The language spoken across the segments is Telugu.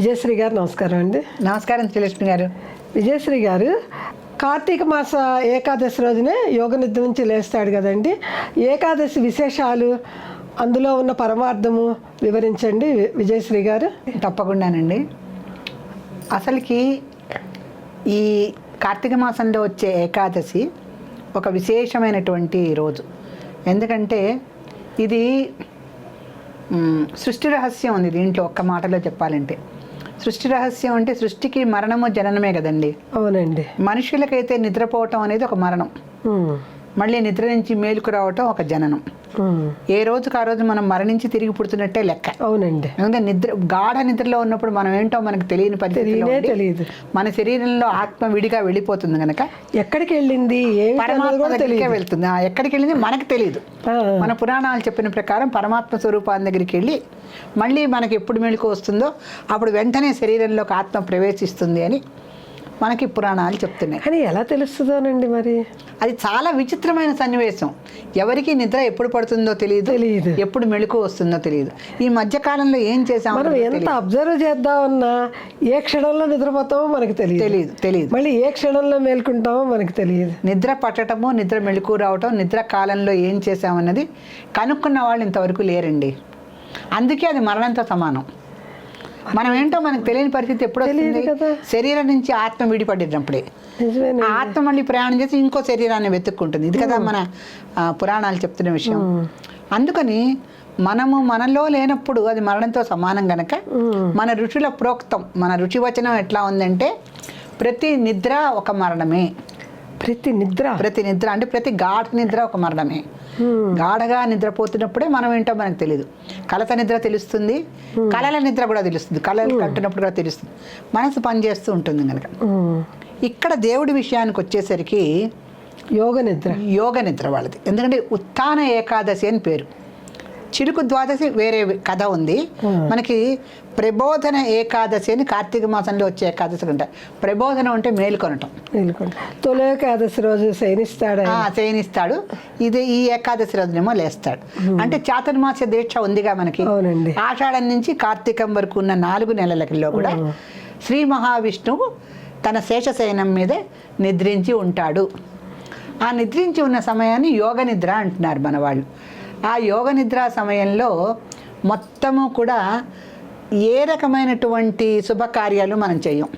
విజయశ్రీ గారు నమస్కారం అండి. నమస్కారం శ్రీలక్ష్మి గారు. విజయశ్రీ గారు కార్తీక మాస ఏకాదశి రోజునే యోగ నిద్ర నుంచి లేస్తాడు కదండి. ఏకాదశి విశేషాలు అందులో ఉన్న పరమార్థము వివరించండి విజయశ్రీ గారు. తప్పకుండానండి. అసలుకి ఈ కార్తీక మాసంలో వచ్చే ఏకాదశి ఒక విశేషమైనటువంటి రోజు. ఎందుకంటే ఇది సృష్టి రహస్యం ఉంది దీంట్లో ఒక్క మాటలో చెప్పాలంటే. సృష్టి రహస్యం అంటే సృష్టికి మరణము జననమే కదండి. అవునండి. మనుషులకైతే నిద్రపోవటం అనేది ఒక మరణం. మళ్ళీ నిద్ర నుంచి మేలుకు రావటం ఒక జననం. ఏ రోజుకు ఆ రోజు మనం మరణించి తిరిగి పుడుతున్నట్టే లెక్క. అవునండి. ఎందుకంటే నిద్ర గాఢ నిద్రలో ఉన్నప్పుడు మనం ఏంటో మనకు తెలియని ఉండి తెలియదు. మన శరీరంలో ఆత్మ విడిగా వెళ్ళిపోతుంది కనుక ఎక్కడికి వెళ్ళింది వెళ్తుంది. ఆ, ఎక్కడికి వెళ్ళింది మనకు తెలియదు. మన పురాణాలు చెప్పిన ప్రకారం పరమాత్మ స్వరూపాన్ని దగ్గరికి వెళ్ళి మళ్ళీ మనకి ఎప్పుడు మెళుకు వస్తుందో అప్పుడు వెంటనే శరీరంలోకి ఆత్మ ప్రవేశిస్తుంది అని మనకి పురాణాలు చెప్తున్నాయి. కానీ ఎలా తెలుస్తుందోనండి మరి? అది చాలా విచిత్రమైన సన్నివేశం. ఎవరికి నిద్ర ఎప్పుడు పడుతుందో తెలియదు తెలియదు. ఎప్పుడు మెళుకు వస్తుందో తెలియదు. ఈ మధ్య కాలంలో ఏం మనం ఎంత అబ్జర్వ్ చేద్దామన్నా ఏ క్షణంలో నిద్రపోతామో మనకు తెలియదు. తెలియదు తెలియదు. మళ్ళీ ఏ క్షణంలో మేల్కుంటామో మనకు తెలియదు. నిద్ర పట్టడము నిద్ర మెళుకు రావటం నిద్ర కాలంలో ఏం చేసామన్నది కనుక్కున్న వాళ్ళు ఇంతవరకు లేరండి. అందుకే అది మరణంతో సమానం. మనం ఏంటో మనకు తెలియని పరిస్థితి ఎప్పుడు వస్తుంది. శరీరం నుంచి ఆత్మ విడిపడినప్పుడే. ఆత్మ మళ్ళీ ప్రయాణం చేసి ఇంకో శరీరాన్ని వెతుక్కుంటుంది. ఇది కదా మన పురాణాలు చెప్తున్న విషయం. అందుకని మనము మనలో లేనప్పుడు అది మరణంతో సమానం గనక మన ఋషుల ప్రోక్తం మన ఋషి వచనం ఎట్లా ఉందంటే ప్రతి నిద్ర ఒక మరణమే. ప్రతి నిద్ర. ప్రతి నిద్ర అంటే ప్రతి గాఢ నిద్ర ఒక మరణమే. గాఢగా నిద్రపోతున్నప్పుడే మనం ఏంటో మనకు తెలియదు కలత నిద్ర తెలుస్తుంది కలల నిద్ర కూడా తెలుస్తుంది కలలు కట్టినప్పుడు కూడా తెలుస్తుంది. మనసు పనిచేస్తూ ఉంటుంది కనుక. ఇక్కడ దేవుడి విషయానికి వచ్చేసరికి యోగ నిద్ర. యోగ నిద్ర వాళ్ళది. ఎందుకంటే ఉత్థాన ఏకాదశి అని పేరు. చిలుకు ద్వాదశి వేరే కథ ఉంది. మనకి ప్రబోధన ఏకాదశి అని కార్తీక మాసంలో వచ్చే ఏకాదశి అంటారు ప్రబోధనం అంటే మేలుకొనటం తొలి ఏకాదశి రోజు శయనిస్తాడు శయనిస్తాడు. ఇది ఈ ఏకాదశి రోజునేమో లేస్తాడు. అంటే చాతుర్మాస దీక్ష ఉందిగా మనకి. ఆషాఢం నుంచి కార్తీకం వరకు ఉన్న నాలుగు నెలలలో కూడా శ్రీ మహావిష్ణువు తన శేషశయనం మీద నిద్రించి ఉంటాడు. ఆ నిద్రించి ఉన్న సమయాన్ని యోగ నిద్ర అంటున్నారు మన వాళ్ళు ఆ యోగ నిద్ర సమయంలో మొత్తము కూడా ఏ రకమైనటువంటి శుభకార్యాలు మనం చెయ్యం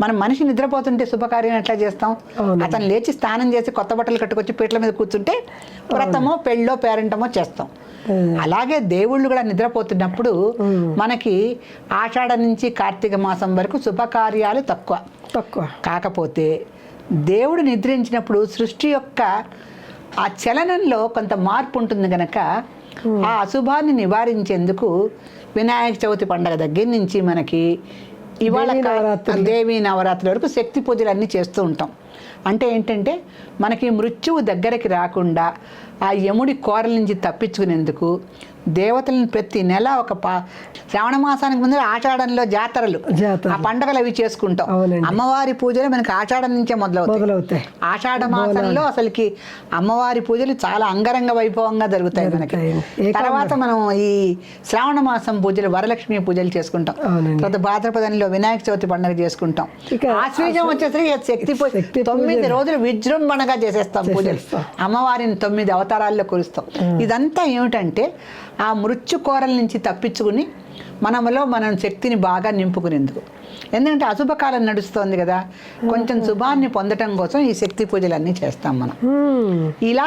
మనం మనిషి నిద్రపోతుంటే శుభకార్యం ఎట్లా చేస్తాం. అతను లేచి స్నానం చేసి కొత్త బట్టలు కట్టుకొచ్చి పీటల మీద కూర్చుంటే వ్రతమో పెళ్ళో పేరెంటమో చేస్తాం. అలాగే దేవుళ్ళు కూడా నిద్రపోతున్నప్పుడు మనకి ఆషాఢ నుంచి కార్తీక మాసం వరకు శుభకార్యాలు తక్కువ. తక్కువ. కాకపోతే దేవుడు నిద్రించినప్పుడు సృష్టి యొక్క ఆ చలనంలో కొంత మార్పు ఉంటుంది గనక ఆ అశుభాన్ని నివారించేందుకు వినాయక చవితి పండగ దగ్గర నుంచి మనకి ఇవాళ దేవీ నవరాత్రుల వరకు శక్తి పూజలు అన్నీ చేస్తూ ఉంటాం. అంటే ఏంటంటే మనకి మృత్యువు దగ్గరికి రాకుండా ఆ యముడి కోరల నుంచి తప్పించుకునేందుకు దేవతలను ప్రతి నెల ఒక పా శ్రావణ మాసానికి ముందు ఆషాఢంలో జాతరలు. జాతర ఆ పండగలు అవి చేసుకుంటాం. అమ్మవారి పూజలు మనకి ఆషాఢం నుంచే మొదలవుతాయి. ఆషాఢ మాసంలో అసలుకి అమ్మవారి పూజలు చాలా అంగరంగ వైభవంగా జరుగుతాయి మనకి. తర్వాత మనం ఈ శ్రావణ మాసం పూజలు వరలక్ష్మి పూజలు చేసుకుంటాం. తర్వాత భాద్రపదంలో వినాయక చవితి పండుగ చేసుకుంటాం. ఆశ్వీజం వచ్చేసరికి శక్తి పూజ తొమ్మిది. రోజులు విజృంభణగా చేసేస్తాం పూజలు. అమ్మవారిని తొమ్మిది అవతారాల్లో కురుస్తాం ఇదంతా ఏమిటంటే ఆ మృత్యు కోరల నుంచి తప్పించుకుని మనలో మనం శక్తిని బాగా నింపుకునేందుకు. ఎందుకంటే అశుభకాలం నడుస్తోంది కదా కొంచెం శుభాన్ని పొందటం కోసం ఈ శక్తి పూజలన్నీ చేస్తాం మనం. ఇలా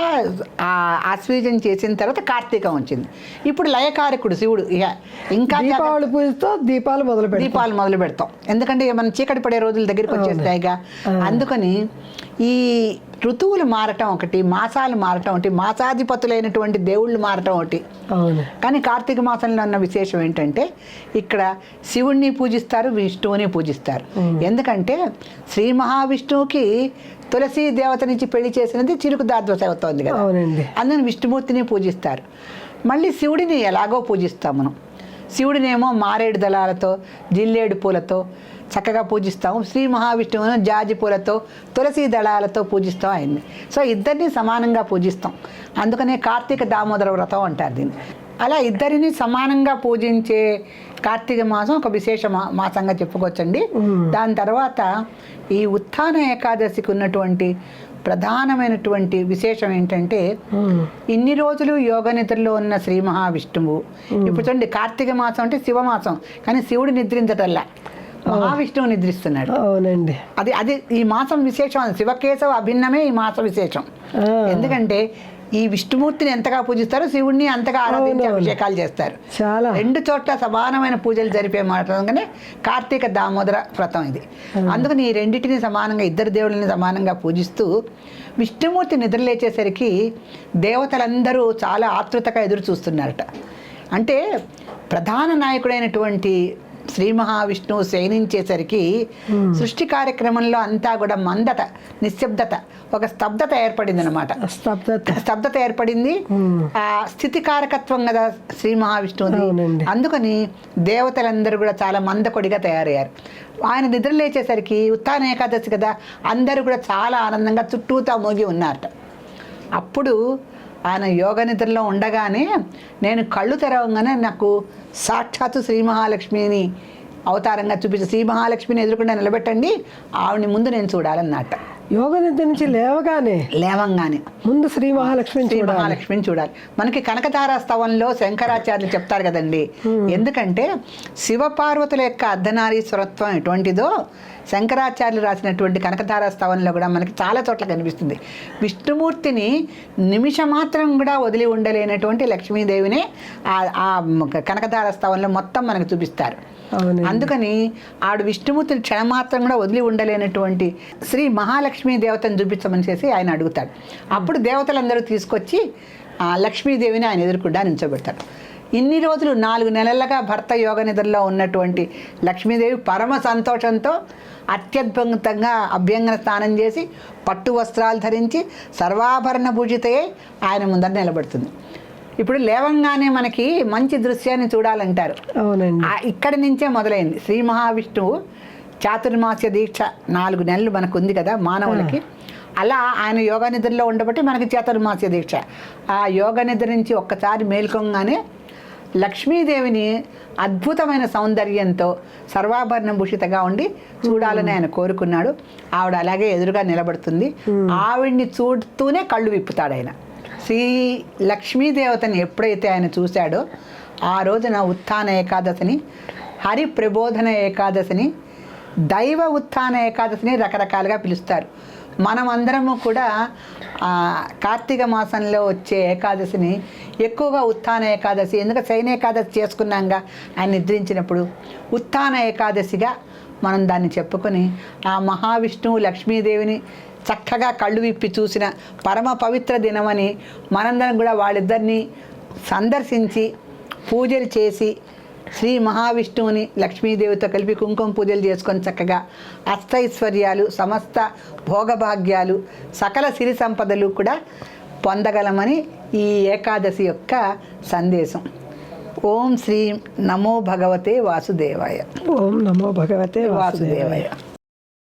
ఆ ఆశ్వీజం చేసిన తర్వాత కార్తీకం వచ్చింది. ఇప్పుడు లయకారకుడు శివుడు ఇక ఇంకా దీపావళి పూజతో దీపాలు మొదలు దీపాలు మొదలు పెడతాం. ఎందుకంటే మనం చీకటి పడే రోజుల దగ్గరికి వచ్చేస్తాయిగా అందుకని ఈ ఋతువులు మారటం ఒకటి మాసాలు మారటం ఒకటి మాసాధిపతులైనటువంటి దేవుళ్ళు మారటం ఒకటి. కానీ కార్తీక మాసంలో ఉన్న విశేషం ఏంటంటే ఇక్కడ శివుణ్ణి పూజిస్తారు విష్ణువుని పూజిస్తారు. ఎందుకంటే శ్రీ మహావిష్ణువుకి తులసి దేవత నుంచి పెళ్ళి చేసినది చిరుకు దాద్వస అవుతోంది కదా. అందుకని విష్ణుమూర్తిని పూజిస్తారు. మళ్ళీ శివుడిని ఎలాగో పూజిస్తాం మనం. శివుడినేమో మారేడు దళాలతో జిల్లేడు పూలతో చక్కగా పూజిస్తాము శ్రీ మహావిష్ణువును జాజి పూలతో తులసి దళాలతో పూజిస్తాం ఆయన్ని. సో ఇద్దరిని సమానంగా పూజిస్తాం. అందుకనే కార్తీక దామోదర వ్రతం అంటారు దీన్ని. అలా ఇద్దరిని సమానంగా పూజించే కార్తీక మాసం ఒక విశేష మా- మాసంగా చెప్పుకోవచ్చండి. దాని తర్వాత ఈ ఉత్థాన ఏకాదశికి ఉన్నటువంటి ప్రధానమైనటువంటి విశేషం ఏంటంటే. ఇన్ని రోజులు యోగ నిద్రలో ఉన్న శ్రీ మహావిష్ణువు. ఇప్పుడు చూడండి కార్తీక మాసం అంటే శివమాసం కానీ శివుడు నిద్రించటల్లా. మహావిష్ణువు నిద్రిస్తున్నాడు. అవునండి. అది అది ఈ మాసం విశేషం శివకేశవ అభిన్నమే ఈ మాస విశేషం. ఎందుకంటే ఈ విష్ణుమూర్తిని ఎంతగా పూజిస్తారో శివుణ్ణి అంతగా ఆరాధించి. అభిషేకాలు చేస్తారు. చాలా. రెండు చోట్ల సమానమైన పూజలు జరిపే మాటగానే కార్తీక దామోదర వ్రతం ఇది. అందుకని ఈ రెండింటిని సమానంగా ఇద్దరు దేవుళ్ళని సమానంగా పూజిస్తూ విష్ణుమూర్తి నిద్రలేచేసరికి దేవతలందరూ చాలా ఆతృతగా ఎదురు చూస్తున్నారట. అంటే ప్రధాన నాయకుడైనటువంటి శ్రీ మహావిష్ణువు శయనించేసరికి సృష్టి కార్యక్రమంలో అంతా కూడా మందత నిశ్శబ్దత ఒక స్తబ్దత ఏర్పడింది అనమాట స్తబ్దత. స్తబ్దత ఏర్పడింది. ఆ స్థితి కారకత్వం కదా శ్రీ మహావిష్ణువుది. అందుకని దేవతలందరూ కూడా చాలా మందకొడిగా తయారయ్యారు. ఆయన నిద్ర లేచేసరికి ఉత్తాన ఏకాదశి కదా అందరూ కూడా చాలా ఆనందంగా చుట్టూతా మోగి ఉన్నారట. అప్పుడు ఆయన యోగ నిద్రలో ఉండగానే నేను కళ్ళు తెరవగానే నాకు సాక్షాత్తు శ్రీ మహాలక్ష్మిని అవతారంగా చూపించి శ్రీ మహాలక్ష్మిని ఎదురుకుండా నిలబెట్టండి. ఆవిడ ముందు నేను చూడాలన్నట్టు యోగ నిద్ర నుంచి లేవగానే లేవంగానే ముందు శ్రీ మహాలక్ష్మిని శ్రీ మహాలక్ష్మిని చూడాలి. మనకి కనకతారా స్తవంలో శంకరాచార్యులు చెప్తారు కదండి. ఎందుకంటే శివపార్వతుల యొక్క అర్ధనారీశ్వరత్వం ఎటువంటిదో శంకరాచార్యులు రాసినటువంటి కనకతారా స్తవంలో కూడా మనకి చాలా చోట్ల కనిపిస్తుంది. విష్ణుమూర్తిని నిమిషం మాత్రం కూడా వదిలి ఉండలేనటువంటి లక్ష్మీదేవిని ఆ- కనకతార స్తవంలో మొత్తం మనకు చూపిస్తారు. అందుకని ఆడు విష్ణుమూర్తిని క్షణమాత్రం కూడా వదిలి ఉండలేనటువంటి శ్రీ మహాలక్ష్మీ దేవతను చూపించమని చేసి ఆయన అడుగుతాడు. అప్పుడు దేవతలందరూ తీసుకొచ్చి ఆ లక్ష్మీదేవిని ఆయన ఎదుర్కొండా నిల్చోబెడతాడు ఇన్ని రోజులు నాలుగు నెలలుగా భర్త యోగ నిద్రలో ఉన్నటువంటి లక్ష్మీదేవి పరమ సంతోషంతో అత్యద్భుతంగా అభ్యంగన స్నానం చేసి పట్టు వస్త్రాలు ధరించి సర్వాభరణ భూషితయే ఆయన ముందర నిలబడుతుంది. ఇప్పుడు లేవంగానే మనకి మంచి దృశ్యాన్ని చూడాలంటారు. అవునండి. ఇక్కడి నుంచే మొదలైంది. శ్రీ మహావిష్ణువు చాతుర్మాస్య దీక్ష నాలుగు నెలలు మనకు ఉంది కదా మానవులకి. అలా ఆయన యోగ నిద్రలో ఉండబట్టి మనకి చాతుర్మాస్య దీక్ష. ఆ యోగ నిద్ర నుంచి ఒక్కసారి మేల్కొంగానే లక్ష్మీదేవిని అద్భుతమైన సౌందర్యంతో సర్వాభరణ భూషితగా ఉండి చూడాలని ఆయన కోరుకున్నాడు. ఆవిడ అలాగే ఎదురుగా నిలబడుతుంది. ఆవిడ్ని చూడుతూనే కళ్ళు విప్పుతాడు ఆయన. శ్రీ లక్ష్మీదేవతని ఎప్పుడైతే ఆయన చూశాడో ఆ రోజున ఉత్థాన ఏకాదశిని హరి ప్రబోధన ఏకాదశిని దైవ ఉత్థాన ఏకాదశిని రకరకాలుగా పిలుస్తారు. మనమందరము కూడా కార్తీక మాసంలో వచ్చే ఏకాదశిని ఎక్కువగా ఉత్థాన ఏకాదశి ఎందుకంటే శయన ఏకాదశి చేసుకున్నాక ఆయన నిద్రించినప్పుడు ఉత్థాన ఏకాదశిగా మనం దాన్ని చెప్పుకొని ఆ మహావిష్ణువు లక్ష్మీదేవిని చక్కగా కళ్ళు విప్పి చూసిన పరమ పవిత్ర దినమని మనందరం కూడా వాళ్ళిద్దరిని సందర్శించి పూజలు చేసి శ్రీ మహావిష్ణువుని లక్ష్మీదేవితో కలిపి కుంకుమ పూజలు చేసుకొని చక్కగా అష్టైశ్వర్యాలు సమస్త భోగభాగ్యాలు సకల సిరి సంపదలు కూడా పొందగలమని ఈ ఏకాదశి యొక్క సందేశం. ఓం శ్రీ నమో భగవతే వాసుదేవాయ. ఓం నమో భగవతే వాసుదేవాయ. వాసుదేవాయ.